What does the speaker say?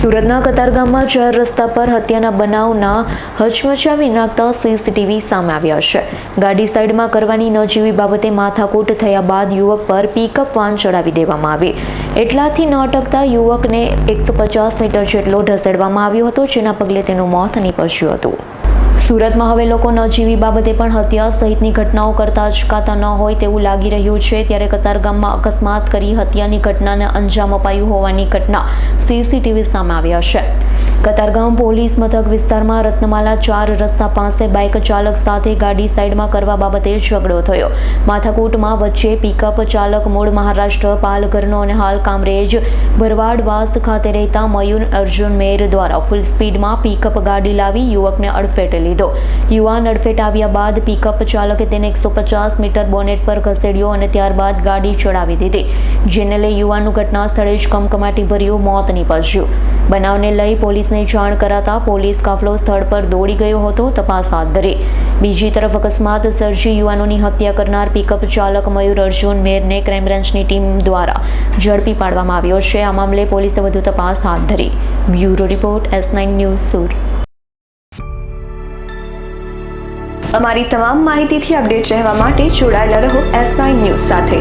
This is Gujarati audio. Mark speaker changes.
Speaker 1: સુરતના કતારગામમાં ચાર રસ્તા પર હત્યાના બનાવના હચમચાવી નાખતા સીસીટીવી સામે આવ્યા છે. ગાડી સાઈડમાં કરવાની નજીવી બાબતે માથાકૂટ થયા બાદ યુવક પર પિકઅપ વાન ચડાવી દેવામાં આવી. એટલાથી ન અટકતા યુવકને એકસો પચાસ મીટર જેટલો ઢસેડવામાં આવ્યો હતો, જેના પગલે તેનું મોત નીપજ્યું હતું. સુરતમાં હવે લોકો નજીવી બાબતે પણ હત્યા સહિતની ઘટનાઓ કરતા અચકાતા ન હોય તેવું લાગી રહ્યું છે. ત્યારે કતારગામમાં અકસ્માત કરી હત્યાની ઘટનાને અંજામ અપાયું હોવાની ઘટના સીસીટીવી સામે આવ્યા છે કતારગામ પોલીસ મથક વિસ્તારમાં રત્નમાલા ચાર રસ્તા પાસે બાઇક ચાલક સાથે ગાડી સાઇડમાં કરવા બાબતે ઝઘડો થયો. માથાકૂટમાં વચ્ચે પિકઅપ ચાલક મૂળ મહારાષ્ટ્ર, પાલઘરનો અને હાલ કામરેજ ભરવાડવાસ ખાતે રહેતા મયુર અર્જુન મેર દ્વારા ફૂલ સ્પીડમાં પિકઅપ ગાડી લાવી યુવકને અડફેટે લીધો. યુવાન અડફેટ આવ્યા બાદ પિકઅપ ચાલકે તેને એકસો પચાસ મીટર બોનેટ પર ખસેડ્યો અને ત્યારબાદ ગાડી ચડાવી દીધી, જેને લઈ યુવાનનું ઘટના સ્થળે જ કમકમાટી ભર્યું, મોત નીપજ્યું. બનાવને લઈ પોલીસને જાણ કરાતા પોલીસ કાફલો સ્થળ પર દોડી ગયો હતો તપાસ હાથ ધરી. બીજી તરફ અકસ્માત સર્જી યુવાનોની હત્યા કરનાર પિકઅપ ચાલક મયુર અર્જુન મેરને ક્રાઇમ ટીમ દ્વારા ઝડપી પાડવામાં આવ્યો છે. આ મામલે પોલીસે વધુ તપાસ હાથ ધરી. Bureau report, S nine news સુર
Speaker 2: અમારી તમામ માહિતીથી અપડેટ રહેવા માટે જોડાયેલા રહો એસ નાઇન ન્યૂઝ સાથે.